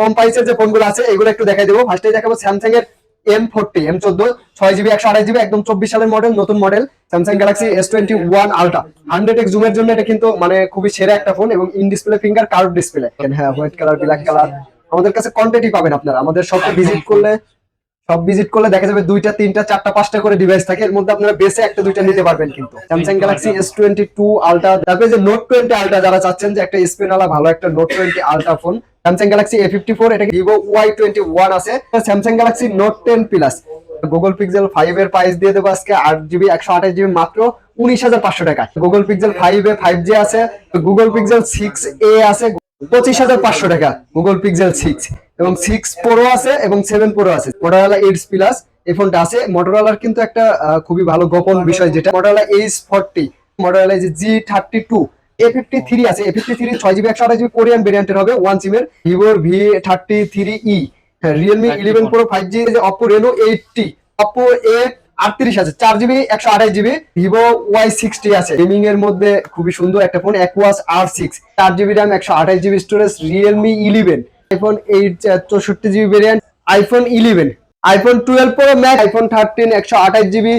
কম প্রাইসের যে ফোনগুলো আছে এগুলো একটু দেখাই দেবো। ফার্স্টে দেখাবো স্যামসাং এর এম ফোরটি এম চোদ্দ ছয় জিবি একশো আড়াই জিবি একদম চব্বিশ সালের মডেল নতুন model Samsung Galaxy S twenty one Ultra hundred X জুমের জন্য এটা কিন্তু মানে খুবই সেরা একটা ফোন এবং in display finger curve display হ্যাঁ হোয়াইট কালার ব্ল্যাক কালার আমাদের কাছে কোয়ান্টিটি পাবেন আপনারা। আমাদের সবকে ভিজিট করলে সব ভিজিট করলে দেখা যাবে দুইটা তিনটা চারটা পাঁচটা করে ডিভাইস থাকে। এর মধ্যে আপনারা বেসে একটা দুইটা নিতে পারবেন কিন্তু। Samsung Galaxy S twenty two ultra তারপরে যে নোট টোয়েন্টি আলট্রা যারা চাচ্ছেন যে একটা স্পেনওয়ালা ভালো একটা note twenty ultra phone Samsung Galaxy A fifty four এটা ভিভো ওয়াই টোয়েন্টি ওয়ান আছে। Samsung Galaxy note ten plus Google Pixel five এর প্রাইস দিয়ে দেবো আজকে আট জিবি একশো আঠাশ জিবি মাত্র উনিশ হাজার পাঁচশো টাকা। Google Pixel five A five G আছে গুগল পিক্সেল সিক্স এ আছে পঁচিশ হাজার পাঁচশো টাকা। গুগল পিক্সেল সিক্স এবং সিক্স প্রো আছে এবং সেভেন প্রো আছে। মোটরোলা এইটস প্লাস এই ফোনটা আছে। মোটরোলার কিন্তু একটা খুবই ভালো গোপন বিষয় যেটা। মোটরোলা এইচ ফোরটি মোটরোলা যে G thirty two A fifty three আছে। এ ফিফটি থ্রি ছয় জিবি একশো আঠাশ জিবি কোরিয়ান ভেরিয়েন্টের হবে ওয়ান সিমের ভিভোর V thirty three E Realme eleven pro five G Oppo Reno eight T Oppo A আটত্রিশ আছে চার জিবি একশো আঠাশ জিবি ভিভো ওয়াই সিক্সটি আছে। গেমিং এর মধ্যে খুবই সুন্দর একটা ফোন অ্যাকুয়াস আর সিক্স চার জিবি র্যাম একশো আঠাশ GB storage Realme eleven iPhone eight চৌষট্টি GB variant iPhone eleven iPhone twelve pro max iPhone thirteen একশো আঠাশ জিবি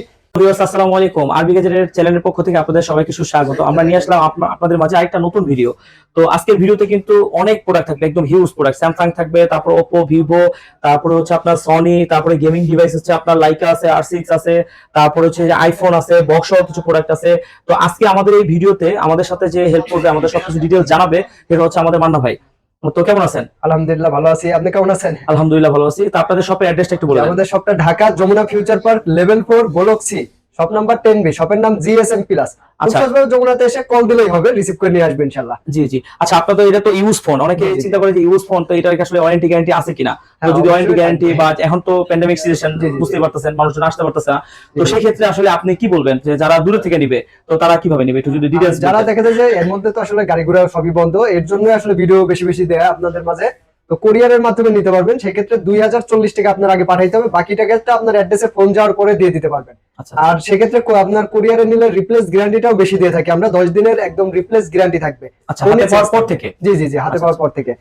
আসসালামু আলাইকুম। আরবি গেজেটের চ্যানেলের পক্ষ থেকে আপনাদের সবাইকে সুস্বাগত। আমরা নিয়ে আসলাম আপনাদের মাঝে আরেকটা নতুন ভিডিও তো আজকের ভিডিওতে কিন্তু অনেক প্রোডাক্ট থাকবে, একদম হিউজ প্রোডাক্ট স্যামসাং থাকবে, তারপর ওপো ভিভো তারপরে হচ্ছে আপনার সনি তারপরে গেমিং ডিভাইস হচ্ছে আপনার লাইকা আছে আর সিক্স আছে, তারপরে হচ্ছে আইফোন আছে বক্স কিছু প্রোডাক্ট আছে। তো আজকে আমাদের এই ভিডিওতে আমাদের সাথে যে হেল্প করবে, আমাদের সবকিছু ডিটেলস জানাবে, সেটা হচ্ছে আমাদের মান্না ভাই। তো কেমন আছেন? আলহামদুলিল্লাহ ভালো আছি। আপনি কেমন আছেন? আলহামদুলিল্লাহ ভালো আছি। তো আপনাদের শপের অ্যাড্রেসটা একটু বলুন। আমাদের শপটা Dhaka Jamuna future park level four galaxy shop number ten B শপের নাম জিএসএম প্লাস আচ্ছা। যমুনাতে এসে কল দিলেই হবে রিসিভ করে নিয়ে আসবে ইনশাল্লাহ জি জি। আচ্ছা আপনার তো এটা তো ইউজ ফোন অনেকে জি, জি। চিন্তা করে যে ইউজ ফোন তো এটা আসলে ওয়ারেন্টি গ্যারান্টি আছে কিনা? তো যদি ওয়ারেন্টি গ্যারান্টি বা এখন তো প্যান্ডেমিক সিচুয়েশন জি, জি, জি। বুঝতে পারতেছেন মানুষজন আসতে পারতেছে না। তো সেই ক্ষেত্রে আসলে আপনি কি বলবেন? যে যারা দূরে থেকে নিবে তো তারা কীভাবে নিবে? একটু যদি ডিটেলস যারা দেখা যায় যে এর মধ্যে তো আসলে গাড়ি ঘোড়া সবই বন্ধ এর জন্য আসলে ভিডিও বেশি বেশি দেয়া আপনাদের মাঝে। তো কোরিয়ারের মাধ্যমে নিতে পারবেন সেক্ষেত্রে দুই হাজার চল্লিশ টাকা আপনার আগে পাঠাইতে হবে বাকি টাকাটা আপনার অ্যাড্রেসে ফোন যাওয়ার পরে দিয়ে দিতে পারবেন। আর সেক্ষেত্রে আপনার কোরিয়ারে নিলে রিপ্লেস গ্যারান্টিটাও বেশি দিয়ে থাকি। আমরা দশ দিনের একদম রিপ্লেস গ্যারান্টি থাকবে। আচ্ছা পর থেকে? জি জি জি হাতে আচ্ছা, পাওয়ার পর থেকে।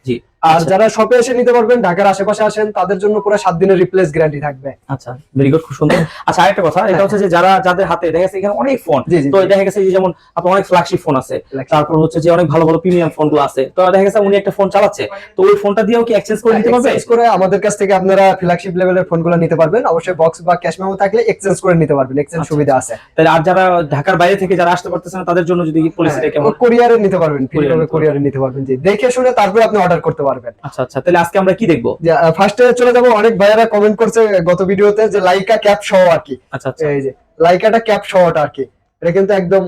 আর আচ্ছা। যারা শপে এসে নিতে পারবেন ঢাকার আশেপাশে আসেন তাদের জন্য পুরো সাত দিনের রিপ্লেস গ্যারান্টি থাকবে। আচ্ছা ভেরি গুড খুব সুন্দর। আচ্ছা আরেকটা কথা এটা হচ্ছে যে যারা যাদের হাতে দেখা গেছে এখানে অনেক ফোন তো দেখা গেছে যে যেমন আপনার অনেক ফ্ল্যাগশিপ ফোন আছে। তারপর হচ্ছে যে অনেক ভালো ভালো প্রিমিয়াম ফোনগুলো আছে। তো দেখা গেছে উনি একটা ফোন চালাচ্ছে। তো ওই ফোনটা দিয়েও কি এক্সচেঞ্জ করে নিতে পারবে? এক্সচেঞ্জ করে আমাদের কাছ থেকে আপনারা ফ্ল্যাগশিপ লেভেলের ফোনগুলো নিতে পারবেন। অবশ্যই বক্স বা ক্যাশ মেমো থাকলে এক্সচেঞ্জ করে নিতে পারবেন। এক্সচেঞ্জ আচ্ছা, সুবিধা আছে। তাহলে আর যারা ঢাকার বাইরে থেকে যারা আসতে পারতেছে না তাদের জন্য যদি পলিসিটা হ্যাঁ, কেমন? কোরিয়ারে নিতে পারবেন ফ্রি নিতে কোরিয়ারে নিতে পারবেন জি। দেখে শুনে তারপরে আপনি অর্ডার করতে পারবেন। আচ্ছা আচ্ছা তাহলে আজকে আমরা কি দেখব? ফার্স্টে চলে যাব অনেক ভাইয়ারা কমেন্ট করছে গত ভিডিওতে যে লাইকা ক্যাপ সহ আর কি। আচ্ছা আচ্ছা। এই যে লাইকাটা ক্যাপ সহটা আর কি। এটা কিন্তু একদম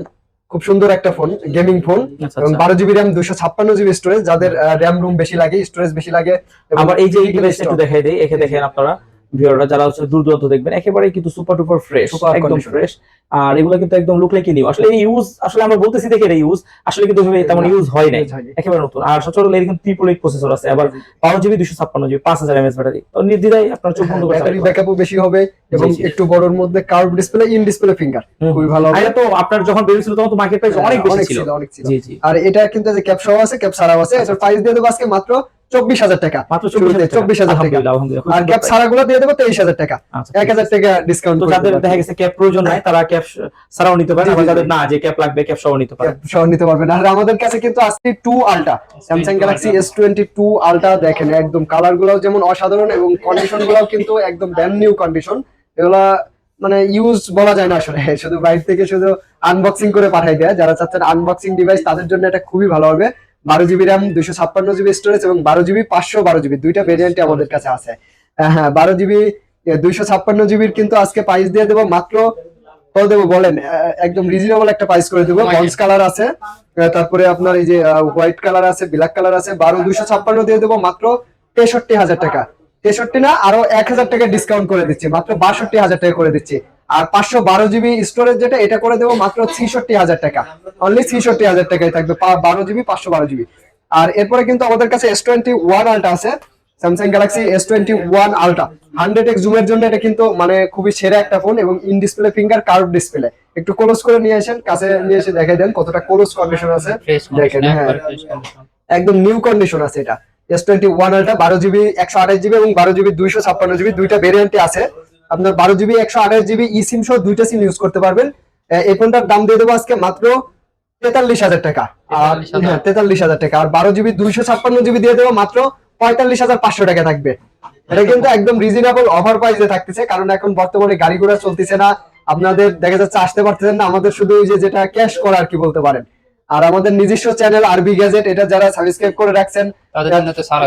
খুব সুন্দর একটা ফোন গেমিং ফোন আচ্ছা, এবং আচ্ছা। বারো জিবি র্যাম দুশো ছাপ্পান্ন জিবি স্টোরেজ যাদের র্যাম রুম বেশি লাগে স্টোরেজ বেশি লাগে আবার এই যে এই ডিভাইসটা একটু। দেখাই দেই একে দেখেন আপনারা। ভিউয়াররা যারা হচ্ছে দূর দূরান্ত দেখবেন একেবারে কিন্তু সুপার টুপার ফ্রেশ একদম ফ্রেশ আর এগুলো কিন্তু একদম লুক লাইক নিউ আসলে এই ইউজ আসলে আমরা বলতেছি দেখে এটা ইউজ আসলে কিন্তু তেমন ইউজ হয় নাই। একেবারে নতুন। আর সচরাচর এর কিন্তু ট্রিপল এইট প্রসেসর আছে। আবার বারো জিবি দুশো ছাপ্পান্ন জিবি পাঁচ হাজার এমএস ব্যাটারি তো নির্দ্বিধায় আপনার চোখ বন্ধ ব্যাটারি ব্যাকআপও বেশি হবে এবং। একটু বড়র মধ্যে curve display in display finger খুবই ভালো হবে। এটা তো আপনার যখন বের বেরিয়েছিল তখন তো মার্কেট প্রাইস অনেক বেশি ছিল। ছিল অনেক ছিল। জি জি। আর এটা কিন্তু যে ক্যাপ সহ আছে ক্যাপ ছাড়াও আছে এটার প্রাইস দিয়ে দেবো আজকে মাত্র চব্বিশ হাজার টাকা। চব্বিশ 24,000 টাকা। আর ক্যাপ দিয়ে দেবো তেইশ হাজার টাকা। আচ্ছা, এক হাজার টাকা ডিসকাউন্ট যাদের দেখা গেছে ক্যাপ প্রয়োজন নাই তারা ক্যাপ ছাড়াও নিতে পারে আবার যাদের না যে ক্যাপ লাগবে ক্যাপ সহ নিতে পারে। সহ নিতে পারবেন। আর আমাদের কাছে কিন্তু আজকে two ultra Samsung Galaxy S twenty two ultra দেখেন একদম কালার গুলাও যেমন অসাধারণ এবং কন্ডিশন গুলাও কিন্তু একদম ব্র্যান্ড নিউ কন্ডিশন এগুলা মানে ইউজ বলা যায় না আসলে। শুধু বাইরে থেকে শুধু আনবক্সিং করে পাঠাই দেয়। যারা চাচ্ছেন আনবক্সিং ডিভাইস তাদের জন্য এটা খুবই ভালো হবে। বারো জিবি র্যাম দুইশো ছাপ্পান্ন জিবি স্টোরেজ এবং বারো জিবি পাঁচশো বারো জিবি দুইটা ভেরিয়েন্টে আমাদের কাছে আছে। হ্যাঁ বারো জিবি দুইশো ছাপ্পান্ন জিবির কিন্তু আজকে প্রাইস দিয়ে দেবো মাত্র কত দেবো বলেন একদম রিজনেবল একটা প্রাইস করে দেবো। কালার আছে তারপরে আপনার এই যে হোয়াইট কালার আছে ব্ল্যাক কালার আছে বারো দুইশো ছাপ্পান্ন দিয়ে দেবো মাত্র তেষট্টি হাজার টাকা। তেষট্টি না আরও এক হাজার টাকা ডিসকাউন্ট করে দিচ্ছি মাত্র বাষট্টি হাজার টাকা করে দিচ্ছি। আর পাঁচশো বারো জিবি স্টোরেজ যেটা এটা করে দেবো মাত্র ছিষট্টি হাজার টাকা। অনলি ছিষট্টি হাজার টাকায় থাকবে বারো জিবি পাঁচশো বারো জিবি। আর এরপরে কিন্তু আমাদের কাছে এস টোয়েন্টি ওয়ান আলটা আছে Samsung Galaxy S twenty one Ultra hundred X জুমের জন্য এটা কিন্তু মানে খুবই সেরা একটা ফোন এবং in display finger curve display একটু ক্লোজ করে নিয়ে আসেন কাছে নিয়ে এসে দেখাই দেন কতটা ক্লোজ কন্ডিশন আছে। দেখেন, হ্যাঁ। একদম নিউ কন্ডিশন আছে এটা। এস টোয়েন্টি ওয়ান আলটা বারো জিবি একশো আঠাশ জিবি এবং বারো জিবি দুইশো ছাপ্পান্ন জিবি দুইটা ভেরিয়েন্টে আছে। আপনার বারো জিবি একশো আঠাশ জিবি ই সিম সহ দুইটা সিম ইউজ করতে পারবেন। এই ফোনটার দাম দিয়ে দেবো আজকে মাত্র তেতাল্লিশ হাজার টাকা। আর হ্যাঁ তেতাল্লিশ হাজার টাকা। আর বারো জিবি দুইশো ছাপ্পান্ন জিবি দিয়ে দেবো মাত্র পঁয়তাল্লিশ হাজার পাঁচশো টাকা থাকবে। এটা কিন্তু একদম রিজনেবল অফার প্রাইসে থাকতেছে কারণ এখন বর্তমানে গাড়ি ঘোড়া চলতেছে না। আপনাদের দেখা যাচ্ছে আসতে পারতেছেন না। আমাদের শুধু ওই যে যেটা ক্যাশ করা আর কি বলতে পারেন? আর আমাদের নিজস্ব চ্যানেল আরবি গ্যাজেট এটা যারা সাবস্ক্রাইব করে রাখছেন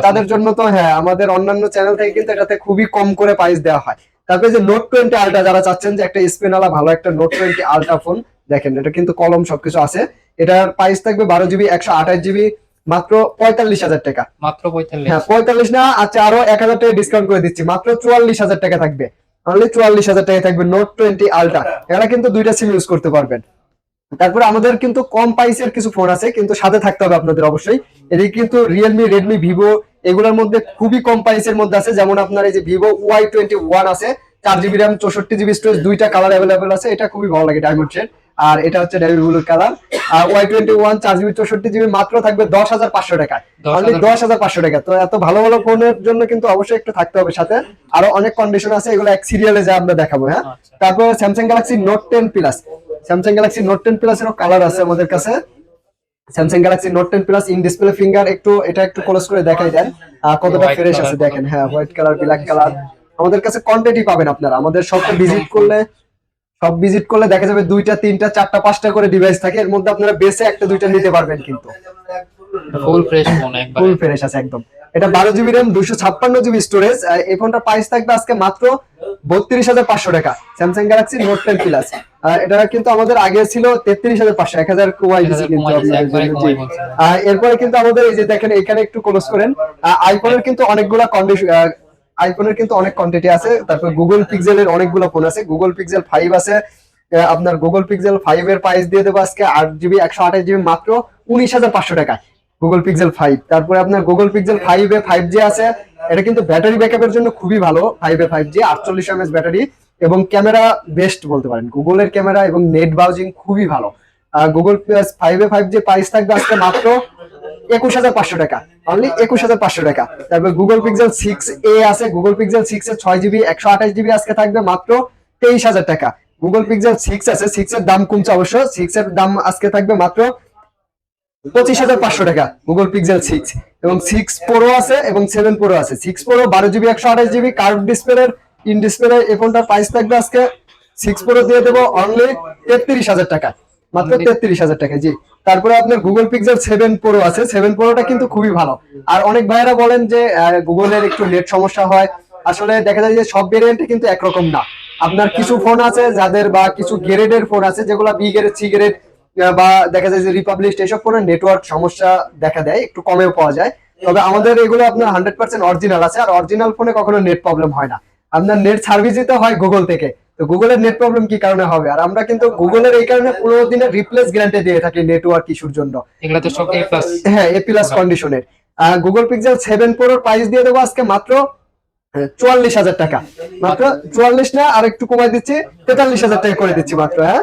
তাদের জন্য তো হ্যাঁ আমাদের অন্যান্য চ্যানেল থেকে কিন্তু এটাতে খুবই কম করে প্রাইস দেওয়া হয়। তারপরে যে নোট টোয়েন্টি আলট্রা যারা চাচ্ছেন যে একটা স্পেন আলা ভালো একটা নোট টোয়েন্টি আলট্রা ফোন দেখেন এটা কিন্তু কলম সবকিছু আছে। এটার প্রাইস থাকবে বারো জিবি একশো আঠাশ জিবি মাত্র পঁয়তাল্লিশ হাজার টাকা। মাত্র পঁয়তাল্লিশ। হ্যাঁ পঁয়তাল্লিশ না আচ্ছা আরও এক হাজার টাকা ডিসকাউন্ট করে দিচ্ছি। মাত্র চুয়াল্লিশ হাজার টাকা থাকবে। অনলি চুয়াল্লিশ হাজার টাকা থাকবে নোট টোয়েন্টি আলট্রা এরা কিন্তু দুইটা সিম ইউজ করতে পারবেন। তারপরে আমাদের কিন্তু কম প্রাইসের কিছু ফোন আছে কিন্তু সাথে থাকতে হবে আপনাদের অবশ্যই। এদিকে কিন্তু রিয়েলমি রেডমি ভিভো এগুলোর মধ্যে খুবই কম প্রাইসের মধ্যে আছে। যেমন আপনার এই যে ভিভো ওয়াই টোয়েন্টি ওয়ান আছে চার জিবি র্যাম চৌষট্টি জিবি স্টোরেজ দুইটা কালার অ্যাভেলেবেল আছে। এটা খুবই ভালো লাগে ডায়মন্ড শেড আর এটা হচ্ছে ডেভিড ব্লু কালার আর ওয়াই টোয়েন্টি ওয়ান চার জিবি চৌষট্টি জিবি মাত্র থাকবে দশ হাজার পাঁচশো টাকা 10,000 অনলি দশ হাজার পাঁচশো টাকা। তো এত ভালো ভালো ফোনের জন্য কিন্তু অবশ্যই একটু থাকতে হবে সাথে। আরও অনেক কন্ডিশন আছে এগুলো এক সিরিয়ালে যা আমরা দেখাবো হ্যাঁ? আচ্ছা। তারপর Samsung Galaxy note ten plus Samsung Galaxy note ten plus এরও কালার আছে আমাদের কাছে। Samsung Galaxy note ten plus in display finger একটু এটা একটু ক্লোজ করে দেখাই দেন। কতটা ফ্রেশ আছে দেখেন হ্যাঁ হোয়াইট কালার ব্ল্যাক কালার আমাদের কাছে কোয়ান্টিটি পাবেন আপনারা। আমাদের শপে ভিজিট করলে সব ভিজিট করলে দেখা যাবে দুইটা তিনটা চারটা পাঁচটা করে ডিভাইস থাকে। এর মধ্যে আপনারা বেসে একটা দুইটা নিতে পারবেন কিন্তু। ফুল ফ্রেশ ফোন একবার। ফুল ফ্রেশ আছে একদম। এটা বারো জিবি র্যাম দুশো ছাপ্পান্ন জিবি স্টোরেজ এই ফোনটার প্রাইস থাকবে আজকে মাত্র বত্রিশ হাজার পাঁচশো টাকা। Samsung Galaxy note ten plus এটা কিন্তু আমাদের আগে ছিল তেত্রিশ হাজার পাঁচশো এক হাজার এরপরে কিন্তু আমাদের এই যে দেখেন এখানে একটু ক্লোজ করেন। আইফোনের কিন্তু অনেকগুলা কন্ডিশন আইফোনের কিন্তু অনেক কোয়ান্টিটি আছে। তারপর গুগল পিক্সেল পিক্সেলের অনেকগুলো ফোন আছে। গুগল পিক্সেল ফাইভ আছে। আপনার গুগল পিক্সেল ফাইভ এর প্রাইস দিয়ে দেবো আজকে আট জিবি একশো আঠাশ জিবি মাত্র উনিশ হাজার পাঁচশো টাকায় গুগল পিক্সেল ফাইভ তারপরে আপনার Google Pixel five A five G আছে। এটা কিন্তু ব্যাটারি ব্যাকআপের জন্য খুবই ভালো। ফাইভ এ ফাইভ জি আটচল্লিশ এমএস ব্যাটারি এবং ক্যামেরা বেস্ট বলতে পারেন। গুগলের ক্যামেরা এবং নেট ব্রাউজিং খুবই ভালো। Google plus five A five G price থাকবে আজকে মাত্র একুশ হাজার পাঁচশো টাকা। অনলি একুশ হাজার পাঁচশো টাকা। তারপর গুগল পিক্সেল সিক্স এ আছে। গুগল পিক্সেল সিক্স এর ছয় জিবি একশো আঠাশ জিবি আজকে থাকবে মাত্র তেইশ হাজার টাকা। গুগল পিক্সেল সিক্স আছে। সিক্স এর দাম কমছে অবশ্য। সিক্স এর দাম আজকে থাকবে মাত্র পঁচিশ হাজার পাঁচশো টাকা। গুগল পিক্সেল সিক্স এবং সিক্স প্রো আছে এবং সেভেন প্রো আছে। সিক্স প্রো বারো জিবি একশো আঠাশ জিবি কার্ভ ডিসপ্লের ইন ডিসপ্লে এই ফোনটার প্রাইস থাকবে আজকে সিক্স প্রো দিয়ে দেবো অনলি তেত্রিশ হাজার টাকা। মাত্র তেত্রিশ হাজার টাকা জি। তারপরে আপনার গুগল পিক্সেল সেভেন প্রো আছে। সেভেন প্রোটা কিন্তু খুবই ভালো। আর অনেক ভাইয়েরা বলেন যে গুগলের একটু নেট সমস্যা হয়। আসলে দেখা যায় যে সব ভেরিয়েন্টে কিন্তু একরকম না। আপনার কিছু ফোন আছে যাদের বা কিছু গ্রেডের ফোন আছে যেগুলো বি গ্রেড সি গ্রেড বা দেখা যায় যে রিপাবলিশ এসব ফোনের নেটওয়ার্ক সমস্যা দেখা দেয় একটু কমেও পাওয়া যায়। তবে আমাদের এগুলো আপনার হান্ড্রেড পার্সেন্ট অরিজিনাল আছে আর অরিজিনাল ফোনে কখনো নেট প্রবলেম হয় না। আপনার নেট সার্ভিস দিতে হয় গুগল থেকে। তো গুগলের নেট প্রবলেম কি কারণে হবে? আর আমরা কিন্তু গুগলের এই কারণে পনেরো দিনের রিপ্লেস গ্যারান্টি দিয়ে থাকি নেটওয়ার্ক ইস্যুর জন্য। এগুলো তো সব এ প্লাস হ্যাঁ এ প্লাস কন্ডিশনের গুগল পিক্সেল সেভেন প্রোর প্রাইস দিয়ে দেবো আজকে মাত্র চুয়াল্লিশ হাজার টাকা। মাত্র চুয়াল্লিশ না আর একটু কমাই দিচ্ছি তেতাল্লিশ হাজার টাকা করে দিচ্ছি মাত্র হ্যাঁ?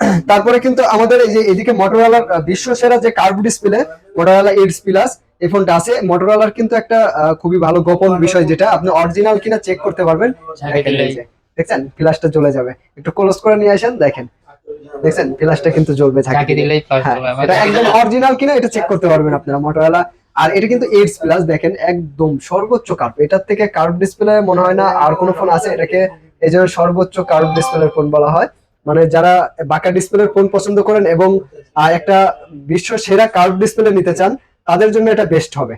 তারপরে কিন্তু আমাদের এই যে এদিকে মোটরওয়ালার বিশ্ব সেরা যে curve display Motorola edge plus এই ফোনটা আছে। মোটরওয়ালার কিন্তু একটা খুবই ভালো গোপন বিষয় যেটা আপনি অরিজিনাল কিনা চেক করতে পারবেন। দেখছেন? ফ্ল্যাশটা জ্বলে যাবে। একটু ক্লোজ করে নিয়ে আসেন দেখেন। দেখছেন? ফ্ল্যাশটা কিন্তু জ্বলবে ঝাঁকি দিলেই হ্যাঁ, এটা একদম অরিজিনাল কিনা এটা চেক করতে পারবেন আপনারা মোটরওয়ালা আর এটা কিন্তু এইটস প্লাস দেখেন একদম সর্বোচ্চ কার্ভ এটার থেকে কার্ভ ডিসপ্লে মনে হয় না আর কোনো ফোন আছে এটাকে এই জন্য সর্বোচ্চ কার্ভ ডিসপ্লের ফোন বলা হয়। মানে যারা বাঁকা ডিসপ্লের ফোন পছন্দ করেন এবং একটা বিশ্ব সেরা কার্ভ ডিসপ্লে নিতে চান তাদের জন্য এটা বেস্ট হবে।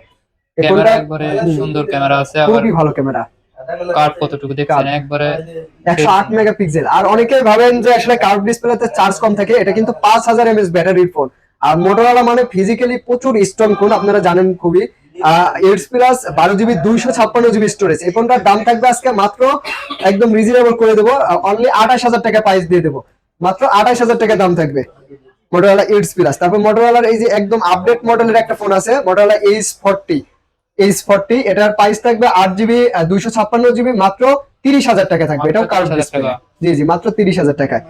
ফোনটা একবারে সুন্দর ক্যামেরা আছে খুবই ভালো ক্যামেরা। কার্ভ কতটুকু দেখছেন? একবারে একশো আট মেগাপিক্সেল। আর অনেকেই ভাবেন যে আসলে কার্ভ ডিসপ্লেতে চার্জ কম থাকে এটা কিন্তু পাঁচ হাজার এমএস ব্যাটারির ফোন। আর মানে ফিজিক্যালি প্রচুর স্ট্রং ফোন আপনারা জানেন খুবই। এইটস প্লাস বারো জিবি দুইশো ছাপ্পান্ন জিবি স্টোরেজ এই ফোনটার দাম থাকবে আজকে মাত্র একদম রিজনেবল করে দেবো। অনলি আঠাশ হাজার টাকা প্রাইস দিয়ে দেবো। মাত্র আঠাশ হাজার টাকা দাম থাকবে মোটরওয়ালা এইটস প্লাস তারপর মোটরওয়ালার এই যে একদম আপডেট মডেলের একটা ফোন আছে Motorola edge forty edge forty এটার প্রাইস থাকবে আট জিবি দুইশো ছাপ্পান্ন জিবি মাত্র তিরিশ হাজার টাকা থাকবে। এটাও মাত্র কার্ভ 30,000 ডিসপ্লে জি জি মাত্র তিরিশ হাজার টাকায়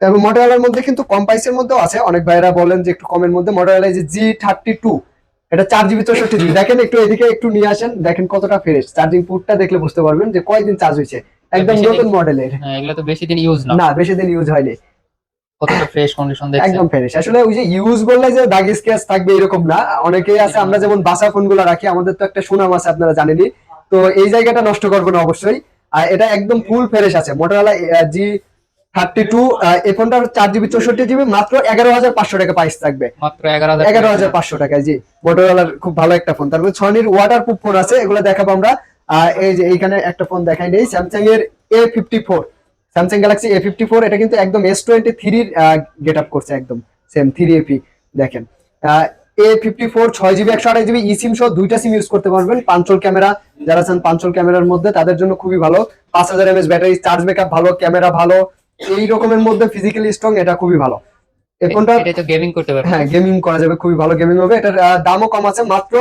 এবং মোটরওয়ালার মধ্যে কিন্তু কম প্রাইসের মধ্যেও আছে। অনেক ভাইরা বলেন যে একটু কমের মধ্যে মোটরওয়ালা যে জি থার্টি টু এটা চার জিবি চৌষট্টি জিবি। দেখেন একটু এদিকে একটু নিয়ে আসেন। দেখেন কতটা ফ্রেশ চার্জিং পোর্টটা দেখলে বুঝতে পারবেন যে কয়দিন চার্জ হয়েছে। একদম নতুন মডেলের হ্যাঁ এগুলো তো বেশি দিন ইউজ না। না বেশি দিন ইউজ হয়নি। কতটা ফ্রেশ কন্ডিশন দেখছেন? একদম ফ্রেশ আসলে ওই যে ইউজ বললে যে দাগ থাকবে এরকম না। অনেকেই আছে আমরা যেমন বাসা রাখি আমাদের তো একটা সুনাম আছে আপনারা জানেনই। তো এই জায়গাটা নষ্ট করব না অবশ্যই। আর এটা একদম ফুল ফ্রেশ আছে। মোটরওয়ালা জি থার্টি টু এই ফোনটা চার জিবি চৌষট্টি জিবি মাত্র এগারো হাজার পাঁচশো টাকা প্রাইস থাকবে। মাত্র এগারো হাজার পাঁচশো টাকায় জি। মোটরওয়ালার খুব ভালো একটা ফোন তারপরে ওয়াটার প্রুফ ফোন আছে এগুলো দেখাবো আমরা। এই যে এইখানে একটা ফোন দেখাই নেই স্যামসাং এর A fifty four Samsung Galaxy A fifty four এটা কিন্তু একদম এস টোয়েন্টি থ্রির গেট আপ করছে একদম সেম থ্রি এপি দেখেন। এ ফিফটি ফোর ছয় জিবি একশো আঠাশ জিবি সহ দুইটা সিম ইউজ করতে পারবেন। পাঞ্চল ক্যামেরা যারা চান পাঞ্চল ক্যামেরার মধ্যে তাদের জন্য খুবই ভালো। পাঁচ হাজার এমএস ব্যাটারি চার্জ ব্যাকআপ ভালো ক্যামেরা ভালো এই রকমের মধ্যে ফিজিক্যালি স্ট্রং এটা খুবই ভালো। এটা তো গেমিং করতে পারবে। হ্যাঁ গেমিং করা যাবে খুবই ভালো গেমিং হবে। এটার দামও কম আছে মাত্র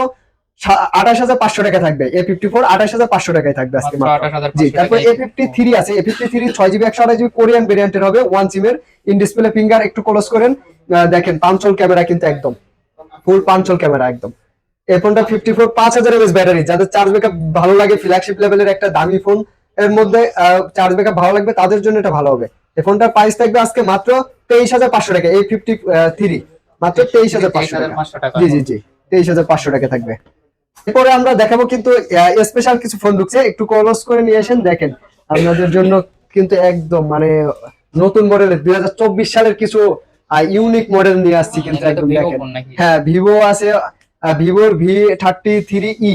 আঠাশ হাজার পাঁচশো টাকা থাকবে। এ ফিফটি ফোর আঠাশ হাজার পাঁচশো টাকায় থাকবে আজকে জি তারপর এ ফিফটি থ্রি আছে। এ ফিফটি থ্রি ছয় জিবি একশো আঠাশ জিবি কোরিয়ান ভেরিয়েন্টের হবে। ওয়ান সিমের ইন ডিসপ্লে ফিঙ্গার একটু ক্লোজ করেন। দেখেন পাঞ্চল ক্যামেরা কিন্তু একদম। ফুল পাঞ্চল ক্যামেরা একদম। এই ফোনটা ফিফটি ফোর পাঁচ হাজার এমএস ব্যাটারি যাদের চার্জ ব্যাকআপ ভালো লাগে ফ্ল্যাগশিপ লেভেলের একটা দামি ফোন এর মধ্যে চার্জ ব্যাকআপ ভালো লাগবে তাদের জন্য এটা ভালো হবে। এই ফোনটার প্রাইস থাকবে আজকে মাত্র তেইশ হাজার পাঁচশো টাকা এই ফিফটি থ্রি মাত্র তেইশ হাজার পাঁচশো টাকা। জি জি জি তেইশ হাজার পাঁচশো টাকা থাকবে। এরপরে আমরা দেখাবো কিন্তু স্পেশাল কিছু ফোন ঢুকছে একটু কলস করে নিয়ে আসেন দেখেন আপনাদের জন্য কিন্তু একদম মানে নতুন মডেলের দুই হাজার চব্বিশ সালের কিছু ইউনিক মডেল নিয়ে আসছি কিন্তু একদম দেখেন। হ্যাঁ ভিভো আছে ভিভোর ভি থার্টি থ্রি ই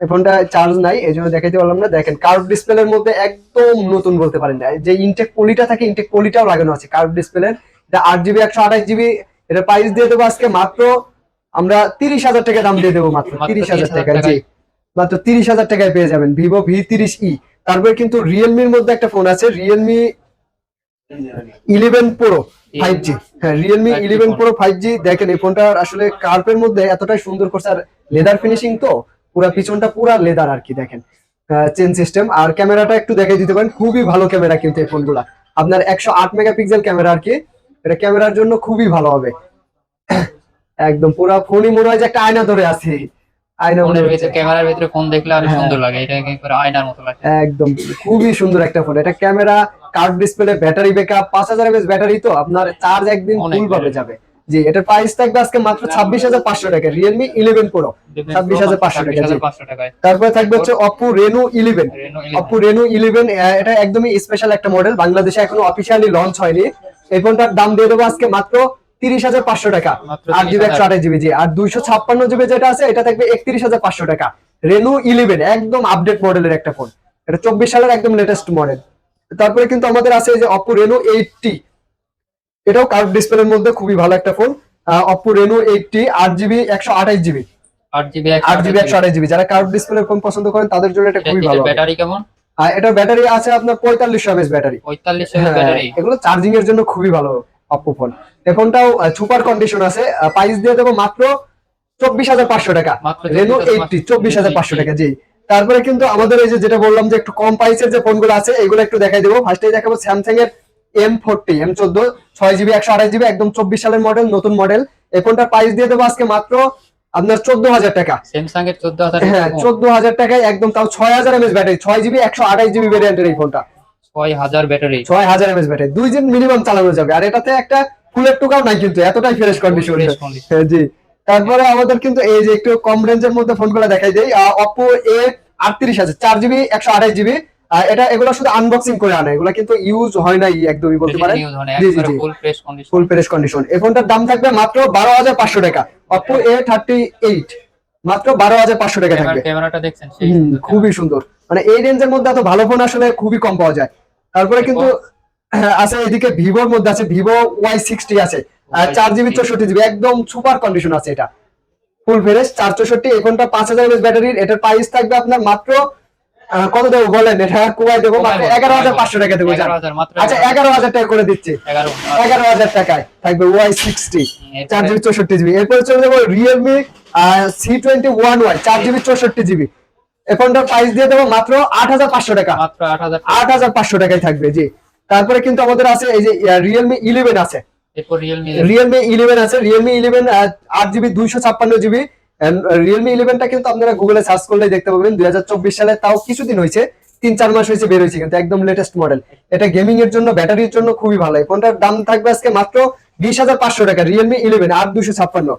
এই ফোনটা চার্জ নাই এই জন্য দেখাইতে পারলাম না। দেখেন কার্ভ ডিসপ্লের মধ্যে একদম নতুন বলতে পারেন যে ইনটেক পলিটা থাকে ইনটেক পলিটাও লাগানো আছে কার্ভ ডিসপ্লের এটা আট জিবি একশো আঠাশ জিবি এটা প্রাইস দিয়ে দেবো আজকে মাত্র আমরা তিরিশ হাজার টাকা দাম দিয়ে দেবো মাত্র তিরিশ হাজার টাকা জি। মাত্র তিরিশ হাজার টাকায় পেয়ে যাবেন ভিভো ভি তিরিশ ই তারপরে কিন্তু রিয়েলমির মধ্যে একটা ফোন আছে Realme eleven pro five G হ্যাঁ Realme eleven pro five G দেখেন এই ফোনটা আসলে কার্পের মধ্যে এতটাই সুন্দর করছে আর লেদার ফিনিশিং তো পুরা পিছনটা পুরা লেদার আর কি দেখেন। চেন সিস্টেম আর ক্যামেরাটা একটু দেখে দিতে পারেন খুবই ভালো ক্যামেরা কিন্তু এই ফোনগুলা আপনার একশো আট মেগাপিক্সেল ক্যামেরা আর কি এটা ক্যামেরার জন্য খুবই ভালো হবে। একদম পুরা ফোনই মনে হয় যে একটা আয়না ধরে আছে। আয়না ফোনের ভিতরে ক্যামেরার ভিতরে ফোন দেখলে আরও হ্যাঁ। সুন্দর লাগে এটা একেবারে আয়নার মতো লাগে। একদম খুবই সুন্দর একটা ফোন এটা ক্যামেরা ডিসপ্লে ব্যাটারি ব্যাকআপ পাঁচ হাজার এমএস ব্যাটারি তো আপনার চার্জ একদিন ফুল ভাবে যাবে। জি এটার প্রাইস থাকবে আজকে মাত্র ছাব্বিশ হাজার পাঁচশো টাকা রিয়েলমি ইলেভেন প্রো 26,500 টাকা, জি। পাঁচশো টাকায়। তারপরে থাকবে হচ্ছে Oppo Reno eleven Reno 11 Oppo Reno eleven এটা একদমই স্পেশাল একটা মডেল বাংলাদেশে এখনও অফিসিয়ালি লঞ্চ হয়নি। এই ফোনটার দাম দিয়ে দেবো আজকে মাত্র তিরিশ হাজার পাঁচশো টাকা। আট জিবি 30,000 একশো আঠাশ জিবি জি। আর দুইশো ছাপ্পান্ন জিবি যেটা আছে এটা থাকবে একত্রিশ হাজার পাঁচশো টাকা। রেনো ইলেভেন একদম আপডেট মডেলের একটা ফোন এটা চব্বিশ সালের একদম লেটেস্ট মডেল তারপরে কিন্তু আমাদের আছে যে অপো রেনো এইটটি এটাও কার্ভ ডিসপ্লের মধ্যে খুবই ভালো একটা phone Oppo Reno eight T আট জিবি একশো আঠাশ জিবি আট জিবি একশো আঠাশ জিবি যারা কার্ভ ডিসপ্লের ফোন পছন্দ করেন তাদের জন্য এটা খুবই ভালো ব্যাটারি কেমন? আর এটা ব্যাটারি আছে আপনার পঁয়তাল্লিশশো এমএস ব্যাটারি পঁয়তাল্লিশ হ্যাঁ, ব্যাটারি এগুলো চার্জিং এর জন্য খুবই ভালো অপো ফোন এই ফোনটাও সুপার কন্ডিশন আছে। প্রাইস দিয়ে দেবো মাত্র চব্বিশ হাজার পাঁচশো টাকা। রেনো এইটটি চব্বিশ হাজার পাঁচশো টাকা জি। তারপরে কিন্তু আমাদের এই যে যেটা বললাম যে একটু কম প্রাইসের যে ফোনগুলো আছে এগুলো একটু দেখাই দেবো। ফার্স্টে দেখাবো স্যামসাং এর এম ফোরটি এম চোদ্দ ছয় জিবি একশো আঠাশ জিবি একদম চব্বিশ সালের মডেল নতুন মডেল এই ফোনটার প্রাইস দিয়ে দেবো আজকে মাত্র আপনার চোদ্দ হাজার টাকা। স্যামসাং এর চোদ্দ হাজার হ্যাঁ চোদ্দ হাজার টাকায় একদম তাও ছয় হাজার এমএস ব্যাটারি ছয় জিবি একশো আঠাশ জিবি ভেরিয়েন্টের এই ফোনটা। ছয় হাজার ব্যাটারি ছয় হাজার এমএস ব্যাটারি দুই দিন মিনিমাম চালানো যাবে। আর এটাতে একটা ফুলের টুকাও নাই কিন্তু এতটাই ফ্রেশ কন্ডিশন হ্যাঁ জি। তারপরে আমাদের কিন্তু এই যে একটু কম রেঞ্জের মধ্যে ফোনগুলো দেখাই দেই অপো এ আটত্রিশ আছে চার জিবি একশো আঠাশ জিবি এটা এগুলো শুধু আনবক্সিং করে আনে এগুলো কিন্তু ইউজ হয় নাই একদমই বলতে পারেন। জি জি জি। Full fresh condition full fresh condition এই ফোনটার দাম থাকবে মাত্র বারো হাজার পাঁচশো টাকা। অপো এ থার্টি এইট মাত্র বারো হাজার পাঁচশো টাকা থাকবে। ক্যামেরাটা দেখছেন সেই খুবই সুন্দর। মানে এই রেঞ্জের মধ্যে এত ভালো ফোন আসলে খুবই কম পাওয়া যায়। তারপরে কিন্তু হ্যাঁ, আছে এদিকে ভিভোর মধ্যে আছে ভিভো ওয়াই সিক্সটি আছে। চার জিবি চৌষট্টি জিবি একদম সুপার কন্ডিশন আছে এটা। ফুল ফ্রেশ চার চৌষট্টি এই ফোনটা পাঁচ হাজার ব্যাটারির এটার প্রাইস থাকবে আপনার মাত্র কত দেবো বলেন? এটা কুয়াই দেবো এগারো হাজার পাঁচশো টাকা দেবো যান। 11,000 মাত্র আচ্ছা এগারো হাজার। টাকা করে দিচ্ছি। এগারো হাজার। টাকায়। থাকবে ওয়াই সিক্সটি চার জিবি চৌষট্টি জিবি। এরপরে চলে যাব Realme C twenty one Y চার জিবি চৌষট্টি জিবি। প্রাইস দিয়ে দেবো মাত্র আট হাজার পাঁচশো টাকা। মাত্র আট হাজার পাঁচশো। টাকায় থাকবে জি। তারপরে কিন্তু আমাদের আছে এই যে রিয়েলমি ইলেভেন আছে। রিয়েলমি ইলেভেন আছে। রিয়েলমি ইলেভেন আট জিবি দুইশো ছাপ্পান্ন জিবি। রিয়েলমি ইলেভেনটা কিন্তু আপনারা গুগলে সার্চ করলে দেখতে পাবেন। দুই হাজার চব্বিশ সালে তাও কিছুদিন হয়েছে। তিন চার মাস হয়েছে বের হয়েছে কিন্তু একদম লেটেস্ট মডেল এটা গেমিং এর জন্য ব্যাটারির জন্য খুবই ভালো। এই ফোনটার দাম থাকবে আজকে মাত্র বিশ হাজার পাঁচশো টাকা রিয়েলমি ইলেভেন আট দুশো ছাপ্পান্ন।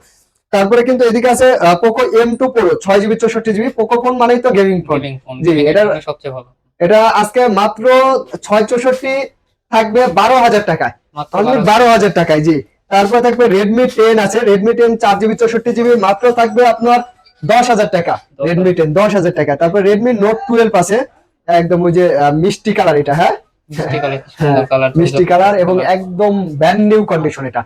তারপরে কিন্তু এদিকে আছে পোকো এম টু প্রো ছয় জিবি চৌষট্টি জিবি। পোকো ফোন মানেই তো গেমিং ফোন জি, এটার- সবচেয়ে ভালো। এটা আজকে মাত্র ছয় চৌষট্টি থাকবে বারো হাজার টাকায়। মাত্র অনলি 12,000 বারো হাজার টাকায় জি। তারপর থাকবে রেডমি টেন আছে। রেডমি টেন চার জিবি চৌষট্টি জিবি মাত্র থাকবে আপনার দশ হাজার টাকা। রেডমি টেন দশ হাজার টাকা। তারপর রেডমি নোট টুয়েলভ আছে। একদম ওই যে মিষ্টি কালার এটা হ্যাঁ? মিষ্টি কালার হ্যাঁ, এবং একদম ব্যান্ড নিউ কন্ডিশন এটা।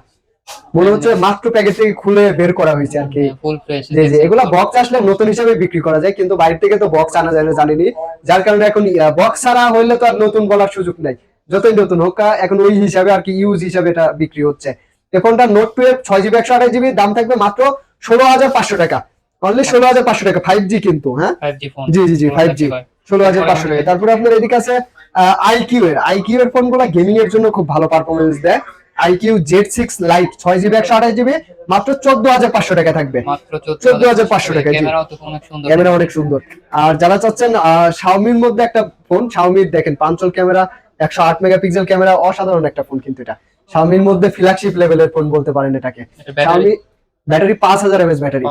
মনে হচ্ছে মাত্র প্যাকেট থেকে খুলে বের করা হয়েছে আর কি। জি জি এগুলা বক্স আসলে নতুন হিসাবে বিক্রি করা যায় কিন্তু বাইরে থেকে তো বক্স আনা যায় না জানিনি। যার কারণে এখন বক্স ছাড়া হইলে তো আর নতুন বলার সুযোগ নাই। যতই নতুন হোক এখন ওই হিসাবে আর কি ইউজ হিসাবে এটা বিক্রি হচ্ছে। এই ফোনটা নোট টুয়েলভ ছয় জিবি একশো আঠাশ জিবি দাম থাকবে মাত্র ষোলো হাজার পাঁচশো টাকা। অনলি ষোলো হাজার পাঁচশো টাকা ফাইভ জি কিন্তু হ্যাঁ? জি জি জি ফাইভ জি ষোলো হাজার পাঁচশো টাকা। তারপরে আপনার এদিকে আছে আইকিউ এর। আইকিউ এর ফোনগুলা গেমিং এর জন্য খুব ভালো পারফরমেন্স দেয়। আইকিউ জেড সিক্স লাইট ছয় জিবি একশো আঠাশ জিবি মাত্র চোদ্দ হাজার পাঁচশো টাকা থাকবে। চোদ্দ হাজার পাঁচশো টাকা, ক্যামেরা অনেক সুন্দর। আর যারা চাচ্ছেন শাওমির মধ্যে একটা ফোন শাওমির দেখেন পাঞ্চল ক্যামেরা একশো আট মেগাপিক্সেল ক্যামেরা অসাধারণ একটা ফোন কিন্তু এটা। শাওমির মধ্যে ফ্ল্যাগশিপ লেভেলের ফোন বলতে পারেন এটাকে। শাওমি ব্যাটারি পাঁচ হাজার এমএস ব্যাটারি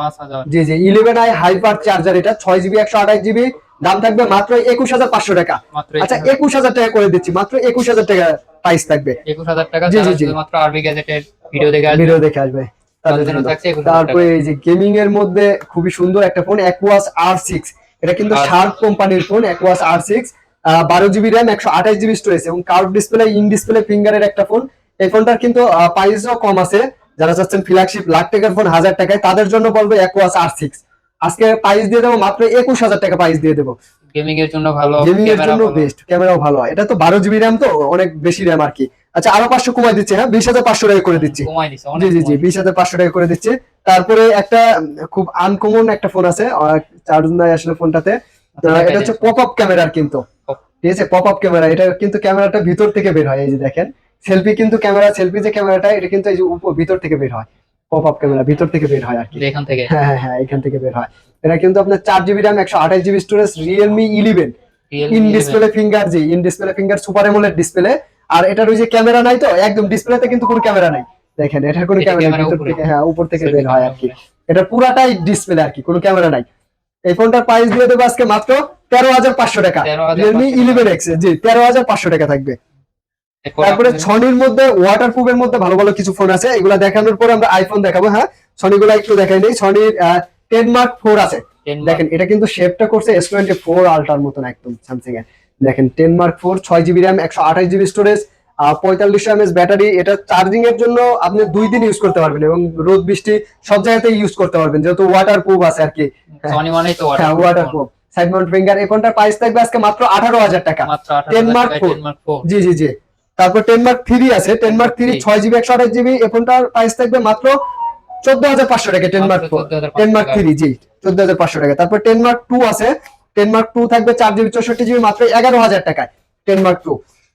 জি জি ইলেভেন আই হাইপার চার্জার এটা ছয় জিবি একশো আঠাশ জিবি দাম থাকবে মাত্র একুশ হাজার পাঁচশো টাকা। আচ্ছা একুশ হাজার। টাকা করে দিচ্ছি মাত্র একুশ হাজার টাকা প্রাইস থাকবে। 21000 টাকা জি, জি, জি। শুধুমাত্র আরবি গ্যাজেটের ভিডিও দেখে ভিডিও দেখে আসবে। তাদের তাদের জন্য জন্য। থাকছে 21,000 তারপরে এই যে গেমিং এর মধ্যে খুবই সুন্দর একটা ফোন অ্যাকুয়াস আর সিক্স এটা কিন্তু শার্প কোম্পানির ফোন অ্যাকুয়াস আর সিক্স বারো জিবি র্যাম একশো আঠাশ জিবি স্টোরেজ এবং কার্ভ ডিসপ্লে ইন ডিসপ্লে ফিঙ্গারের একটা ফোন এই ফোনটার কিন্তু প্রাইসও কম আছে। যারা চাচ্ছেন ফ্ল্যাগশিপ লাখ টাকার ফোন হাজার টাকায় তাদের জন্য বলব অ্যাকুয়াস আর সিক্স আজকে প্রাইস দিয়ে দেবো মাত্র একুশ হাজার টাকা প্রাইস দিয়ে দেবো। গেমিং এর জন্য ভালো গেমিং এর জন্য বেস্ট ক্যামেরাও ভালো। এটা তো বারো জিবি র্যাম তো অনেক বেশি র্যাম আর কি। আচ্ছা আরও পাঁচশো কমাই দিচ্ছে হ্যাঁ? বিশ হাজার পাঁচশো টাকা করে দিচ্ছি। জি জি জি বিশ হাজার পাঁচশো টাকা করে দিচ্ছে। তারপরে একটা খুব আনকমন একটা ফোন আছে চার্জ নাই আসলে ফোনটাতে আচ্ছা, এটা হচ্ছে পপ আপ ক্যামেরার কিন্তু ঠিক আছে পপ আপ ক্যামেরা এটা কিন্তু ক্যামেরাটা ভিতর থেকে বের হয় এই যে দেখেন। সেলফি কিন্তু ক্যামেরা সেলফি যে ক্যামেরাটা এটা কিন্তু এই যে উপর ভিতর থেকে বের হয় পপ আপ ক্যামেরা ভিতর থেকে বের হয় আর কি। এখান থেকে? হ্যাঁ হ্যাঁ হ্যাঁ এখান থেকে বের হয়। এটা কিন্তু আপনার চার জিবি র্যাম একশো আঠাশ GB storage Realme eleven in display finger G in display finger super AMOLED display আর এটার ওই যে ক্যামেরা নাই তো একদম ডিসপ্লেতে কিন্তু কোনো ক্যামেরা নাই। দেখেন এটার কোনো ক্যামেরা ভিতর থেকে হ্যাঁ উপর থেকে বের হয় আর কি। এটা পুরাটাই ডিসপ্লে আর কি কোনো ক্যামেরা নাই। এই ফোনটার প্রাইস দিয়ে দেবো আজকে মাত্র তেরো হাজার পাঁচশো টাকা। 13,500 রিয়েলমি ইলেভেন এক্স জি তেরো হাজার পাঁচশো টাকা থাকবে। তারপরে সনির মধ্যে ওয়াটার প্রুফের মধ্যে ভালো ভালো কিছু ফোন আছে। এগুলা দেখানোর পরে আমরা আইফোন দেখাবো হ্যাঁ? সনি গুলা একটু দেখাই নেই। সনির টেন মার্ক ফোর আছে। দেখেন এটা কিন্তু শেপটা করছে এস টোয়েন্টি ফোর আলটার মতন একদম স্যামসাং এর। দেখেন টেন মার্ক ফোর ছয় জিবি র্যাম একশো আঠাশ জিবি স্টোরেজ পঁয়তাল্লিশশো এমএস ব্যাটারি এটা চার্জিং এর জন্য আপনি দুই দিন ইউজ করতে পারবেন এবং রোদ বৃষ্টি সব জায়গাতেই ইউজ করতে পারবেন যেহেতু ওয়াটার প্রুফ আছে আর কি। Water proof side mount finger এই ফোনটার প্রাইস থাকবে আজকে মাত্র আঠারো হাজার টাকা। মাত্র 10 18 Mark টাকায় four। 10 Mark four। জি জি জি। তারপর টেন মার্ক থ্রি আছে। টেন মার্ক থ্রি ছয় জিবি একশো আঠাশ জিবি এই ফোনটার প্রাইস থাকবে মাত্র চোদ্দ হাজার পাঁচশো টাকা। টেন মার্ক মাত্র ফোর 14,500 টেন মার্ক থ্রি জি চোদ্দ হাজার পাঁচশো টাকা। তারপর টেন মার্ক টু আছে। টেন মার্ক টু থাকবে চার জিবি চৌষট্টি জিবি মাত্র এগারো হাজার টাকায় টেন মার্ক টু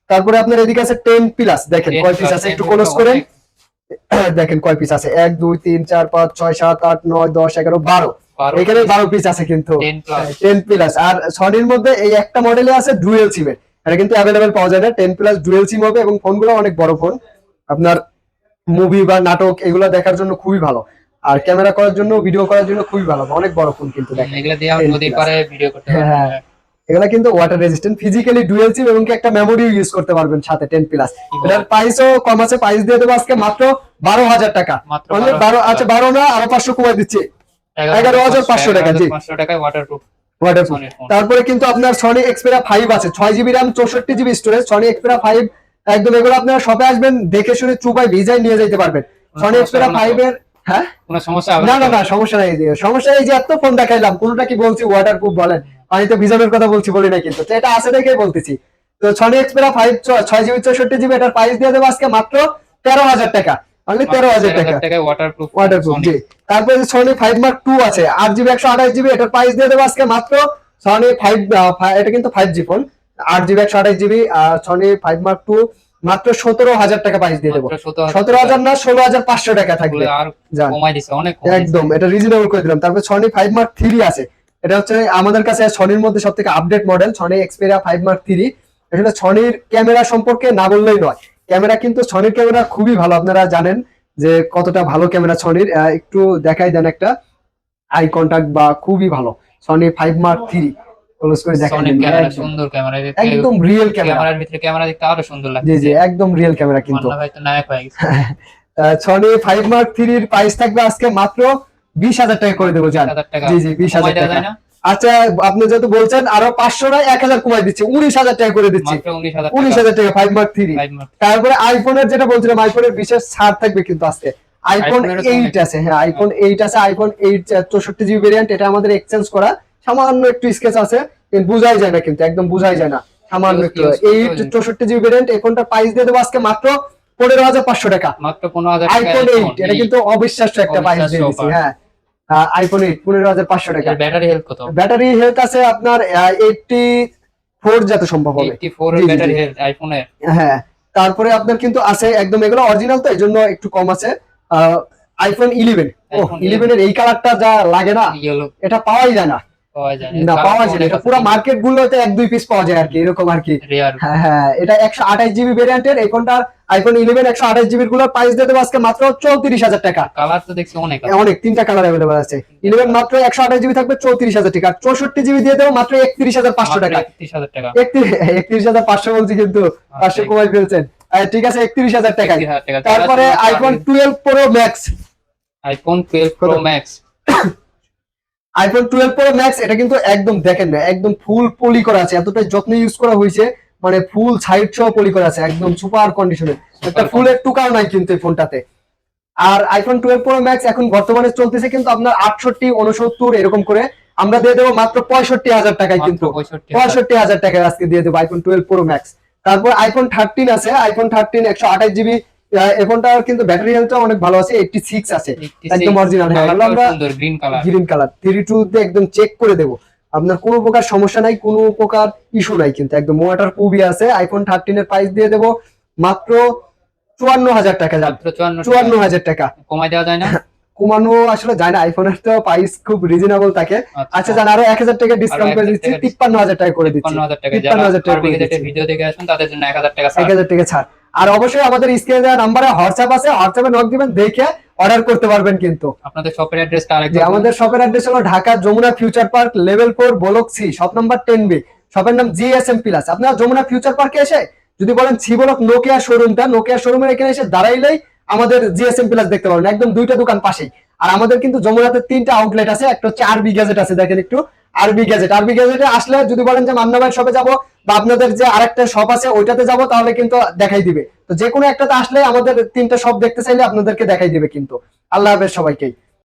তারপরে আপনার এদিকে আছে টেন প্লাস দেখেন কয় পিস আছে একটু 10 ক্লোজ করেন। দেখেন কয় পিস আছে। এক দুই তিন চার পাঁচ ছয় সাত আট নয় দশ এগারো বারো। 12 এখানে বারো পিস আছে কিন্তু। টেন প্লাস আর সনির মধ্যে এই একটা মডেলে আছে ডুয়েল সিমের এটা কিন্তু অ্যাভেলেবেল পাওয়া যায় না। টেন প্লাস ডুয়েল সিম হবে এবং ফোনগুলো অনেক বড় ফোন আপনার মুভি বা নাটক এগুলো দেখার জন্য খুবই ভালো। আর ক্যামেরা করার জন্য ভিডিও করার জন্য খুবই ভালো। অনেক বড় ফোন কিন্তু দেখেন। এগুলা দিয়ে আমরা 10 নদীর plus। পাড়ে ভিডিও করতে হ্যাঁ। এগুলা কিন্তু water resistant physically dual SIM এবং একটা মেমোরিও ইউজ করতে পারবেন সাথে টেন প্লাস এটার প্রাইসও কম আছে। প্রাইস দিয়ে দেবো আজকে মাত্র বারো হাজার টাকা। মানে 12,000 বারো আচ্ছা বারো না আরও পাঁচশো কমাই দিচ্ছি। 11,500 টাকা, জি। 500 টাকায় ওয়াটারপ্রুফ ওয়াটারপ্রুফ তারপরে কিন্তু আপনার সনি এক্সপেরা ফাইভ আছে। ছয় জিবি র্যাম চৌষট্টি GB storage Sony Xperia five একদম এগুলো আপনারা শপে আসবেন দেখে শুনে চুপাই ভিজাই নিয়ে যেতে পারবেন। Sony Xperia? ফাইভ এর হ্যাঁ? সমস্যা না না না সমস্যা নাই। সমস্যা এই যে এত ফোন দেখাইলাম কোনটা কি বলছি ওয়াটারপ্রুফ বলেন। আমি তো ভিজানোর কথা বলছি বলি না কিন্তু। এটা আছে দেখে বলতেছি। তো সনি এক্সপেরা ফাইভ ছয় জিবি চৌষট্টি জিবি এটার প্রাইস দিয়ে দেবো আজকে মাত্র তেরো হাজার টাকা। অনলি তেরো হাজার টাকা। ওয়াটারপ্রুফ ওয়াটারপ্রুফ জি। তারপরে সনি ফাইভ মার্ক টু আছে আট জিবি একশো আঠাশ জিবি এটার প্রাইস দিয়ে দেবো আজকে মাত্র সনি ফাইভ এটা কিন্তু ফাইভ জি ফোন আট জিবি একশো আঠাশ জিবি আর সনি ফাইভ মার্ক টু মাত্র সতেরো হাজার টাকা প্রাইস দিয়ে দেবো। 17,000 সতেরো হাজার না ষোলো হাজার পাঁচশো টাকা থাকবে। একদম এটা রিজনেবল করে দিলাম। তারপর সনি ফাইভ মার্ক থ্রি আছে। এটা হচ্ছে আমাদের কাছে সনির মধ্যে সব থেকে update model Sony Xperia five mark three এটা সনির ক্যামেরা সম্পর্কে না বললেই নয়। ক্যামেরা কিন্তু সনির ক্যামেরা খুবই ভালো আপনারা জানেন যে কতটা ভালো ক্যামেরা সনির একটু দেখাই দেন একটা আই কন্টাক্ট বা খুবই ভালো। Sony five mark three close করে একদম- সুন্দর ক্যামেরা একদম রিয়েল ক্যামেরা। ক্যামেরার ভিতরে ক্যামেরা দেখতে আরও সুন্দর জি জি একদম রিয়েল ক্যামেরা কিন্তু। ভাই তো নায়ক হয়ে গেছে। সনি ফাইভ মার্ক থ্রির প্রাইস থাকবে আজকে মাত্র বিশ হাজার টাকা করে দেবো জান। জি জি বিশ হাজার টাকা। আচ্ছা আপনি যেহেতু বলছেন আরও পাঁচশো না এক হাজার কমাই দিচ্ছি। উনিশ হাজার টাকা করে দিচ্ছি। উনিশ হাজার টাকা। Five mark three. তারপরে আইফোনের যেটা বলছিলাম আইফোনের বিশেষ ছাড় থাকবে কিন্তু আজকে। আইফোন এইট আছে হ্যাঁ আইফোন এইট আছে আইফোন এইট চৌষট্টি জিবি ভেরিয়েন্ট এটা আমাদের এক্সচেঞ্জ করা। সামান্য একটু স্কেচ আছে বুঝাই যায় না কিন্তু একদম বুঝাই যায় না। সামান্য একটু। এইট চৌষট্টি জিবি ভেরিয়েন্ট এই ফোনটা প্রাইস দিয়ে দেবো আজকে মাত্র পনেরো হাজার পাঁচশো টাকা। মাত্র পনেরো হাজার আইফোন এইট এটা কিন্তু অবিশ্বাস্য একটা প্রাইস দিয়ে দিচ্ছি হ্যাঁ। আইফোন এইট পনেরো হাজার পাঁচশো টাকা। ব্যাটারি হেলথ কত? ব্যাটারি হেলথ আছে আপনার এইটটি ফোর যাতে সম্ভব হবে। ব্যাটারি হেলথ আইফোনের হ্যাঁ তারপরে আপনার কিন্তু আছে একদম এগুলো অরিজিনাল তো এই জন্য একটু কম আছে। আইফোন ইলেভেন ইলেভেন এর এই কালারটা যা লাগে না এটা পাওয়াই যায় না। পাওয়া যায়। না পাওয়া যায় এটা পুরো মার্কেট গুলোতে এক দুই পিস পাওয়া যায় আর কি এরকম আর কি। হ্যাঁ হ্যাঁ এটা একশো আঠাশ জিবি ভেরিয়েন্টের এই আইফোন ইলেভেন একশো আঠাশ জিবিরগুলোর প্রাইস দিয়ে দেবো আজকে মাত্র চৌত্রিশ হাজার টাকা। কালার তো দেখছি অনেক অনেক তিনটা কালার অ্যাভেলেবল আছে। ইলেভেন মাত্র একশো আঠাশ জিবি থাকবে চৌত্রিশ হাজার টাকা। চৌষট্টি জিবি দিয়ে দেবো মাত্র একত্রিশ হাজার পাঁচশো টাকা। একত্রিশ হাজার পাঁচশো বলছি কিন্তু পাঁচশো কমাই ফেলছেন। ঠিক আছে একত্রিশ হাজার টাকা। তারপরে iPhone twelve pro max iPhone 12 pro max iPhone twelve pro max এটা কিন্তু একদম দেখেন না একদম ফুল পলি করা আছে। এতটা যত্ন ইউজ করা হয়েছে মানে ফুল সাইড সহ পলি করা আছে একদম সুপার কন্ডিশনে একটা ফুলের টুকাও নাই কিন্তু এই ফোনটাতে আর আইফোন টুয়েলভ প্রো ম্যাক্স এখন বর্তমানে চলতেছে কিন্তু আপনার আটষট্টি উনসত্তর এরকম করে। আমরা দিয়ে দেবো মাত্র পঁয়ষট্টি হাজার টাকায় কিন্তু। পঁয়ষট্টি হাজার। টাকায় আজকে দিয়ে দেবো আইফোন টুয়েলভ প্রো ম্যাক্স তারপর আইফোন থার্টিন আছে আইফোন থার্টিন একশো আঠাশ জিবি এই কিন্তু ব্যাটারি হেলথটা অনেক ভালো আছে এইটটি সিক্স আছে। একদম অরিজিনাল হ্যাঁ আমরা green colour green colour three two তে একদম চেক করে দেবো। আপনার কোনো প্রকার সমস্যা নাই কোনো প্রকার ইস্যু নাই কিন্তু। একদম ওয়াটার খুবই আছে। আইফোন থার্টিন এর প্রাইস দিয়ে দেবো মাত্র চুয়ান্ন হাজার টাকা মাত্র 54 চুয়ান্ন টাকা। হাজার টাকা। কমাই দেওয়া যায় না? কমানো আসলে যায় না। আইফোনের তো প্রাইস খুব রিজনেবল থাকে। আচ্ছা। জান আরও এক হাজার টাকা ডিসকাউন্ট করে 1000 দিচ্ছি। তিপ্পান্ন হাজার টাকা করে দিচ্ছি। 55000 টাকা। তিপ্পান্ন যারা হাজার টাকা করে পারবে দিচ্ছি। ভিডিও দেখে আসুন তাদের জন্য 1000 টাকা এক হাজার টাকা ছাড়। আর অবশ্যই আমাদের স্ক্রিনে দেওয়া নাম্বারে হোয়াটসঅ্যাপ আছে হোয়াটসঅ্যাপে নক দিবেন দেখে অর্ডার করতে পারবেন কিন্তু। আপনাদের শপের অ্যাড্রেসটা আরেকবার আমাদের শপের অ্যাড্রেস হলো Dhaka Jamuna future park level 4 block C shop number 10 B শপের নাম জিএসএম প্লাস আপনারা যমুনা ফিউচার পার্কে এসে যদি বলেন সি ব্লক নোকিয়া শোরুমটা নোকিয়া শোরুমের এখানে এসে দাঁড়াইলেই আমাদের জিএসএম প্লাস দেখতে পাবেন একদম দুইটা দোকান পাশেই। আর আমাদের কিন্তু যমুনাতে তিনটা আউটলেট আছে, একটা হচ্ছে আরবি গ্যাজেট আছে, দেখেন একটু, আরবি গ্যাজেট আরবি গ্যাজেটে আসলে যদি বলেন যে মান্না ভাই শপে যাব বা আপনাদের যে আরেকটা শপ আছে, ওইটাতে যাব, তাহলে কিন্তু দেখাই দিবে। তো যে কোনো একটাতে আসলে আমাদের তিনটা শপ দেখতে চাইলে আপনাদেরকে দেখাই দিবে কিন্তু। আল্লাহ হাফেজ সবাইকেই।